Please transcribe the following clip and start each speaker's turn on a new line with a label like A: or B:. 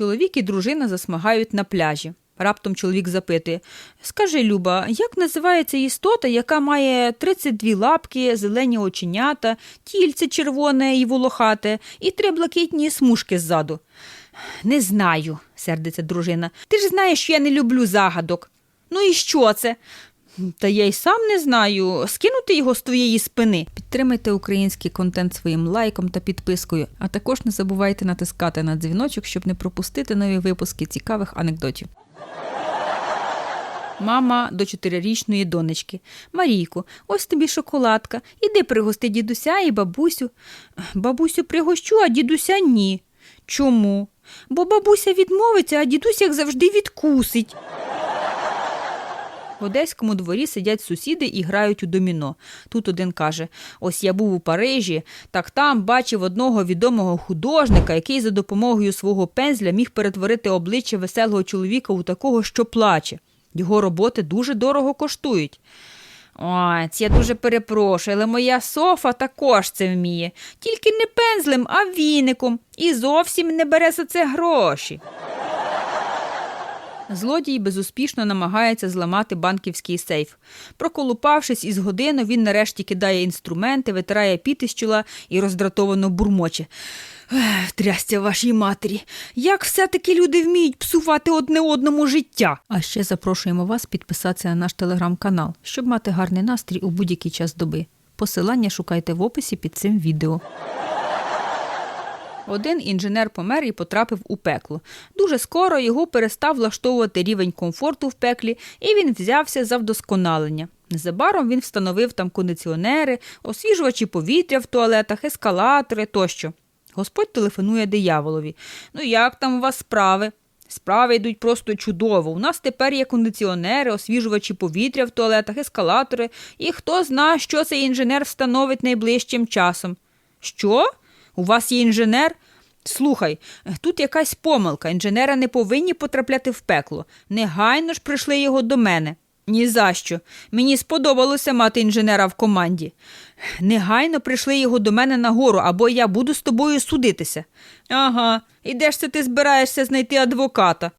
A: Чоловік і дружина засмагають на пляжі. Раптом чоловік запитує: Скажи, Люба, як називається істота, яка має 32 лапки, зелені оченята, тільце червоне і волохате, і три блакитні смужки ззаду? Не знаю, сердиться дружина. Ти ж знаєш, що я не люблю загадок. Ну і що це? Та я й сам не знаю. Скинути його з твоєї спини. Підтримайте український контент своїм лайком та підпискою, а також не забувайте натискати на дзвіночок, щоб не пропустити нові випуски цікавих анекдотів. Мама до чотирирічної донечки. Марійко, ось тобі шоколадка. Іди пригости дідуся і бабусю. Бабусю пригощу, а дідуся ні. Чому? Бо бабуся відмовиться, а дідусь, як завжди, відкусить. В одеському дворі сидять сусіди і грають у доміно. Тут один каже: Ось я був у Парижі, так там бачив одного відомого художника, який за допомогою свого пензля міг перетворити обличчя веселого чоловіка у такого, що плаче. Його роботи дуже дорого коштують. Ой, я дуже перепрошую, але моя Софа також це вміє. Тільки не пензлем, а віником. І зовсім не бере за це гроші. Злодій безуспішно намагається зламати банківський сейф. Проколупавшись із годину, він нарешті кидає інструменти, витирає піти з чола і роздратовано бурмоче. «Ех, Трястя вашій матері. Як все-таки люди вміють псувати одне одному життя? А ще запрошуємо вас підписатися на наш телеграм-канал, щоб мати гарний настрій у будь-який час доби. Посилання шукайте в описі під цим відео. Один інженер помер і потрапив у пекло. Дуже скоро його перестав влаштовувати рівень комфорту в пеклі, і він взявся за вдосконалення. Незабаром він встановив там кондиціонери, освіжувачі повітря в туалетах, ескалатори тощо. Господь телефонує дияволові. Ну як там у вас справи? Справи йдуть просто чудово. У нас тепер є кондиціонери, освіжувачі повітря в туалетах, ескалатори, і хто зна, що цей інженер встановить найближчим часом. Що? У вас є інженер? Слухай, тут якась помилка. Інженера не повинні потрапляти в пекло. Негайно ж прийшли його до мене. Ні за що. Мені сподобалося мати інженера в команді. Негайно прийшли його до мене нагору, або я буду з тобою судитися. Ага, і де ж це ти збираєшся знайти адвоката?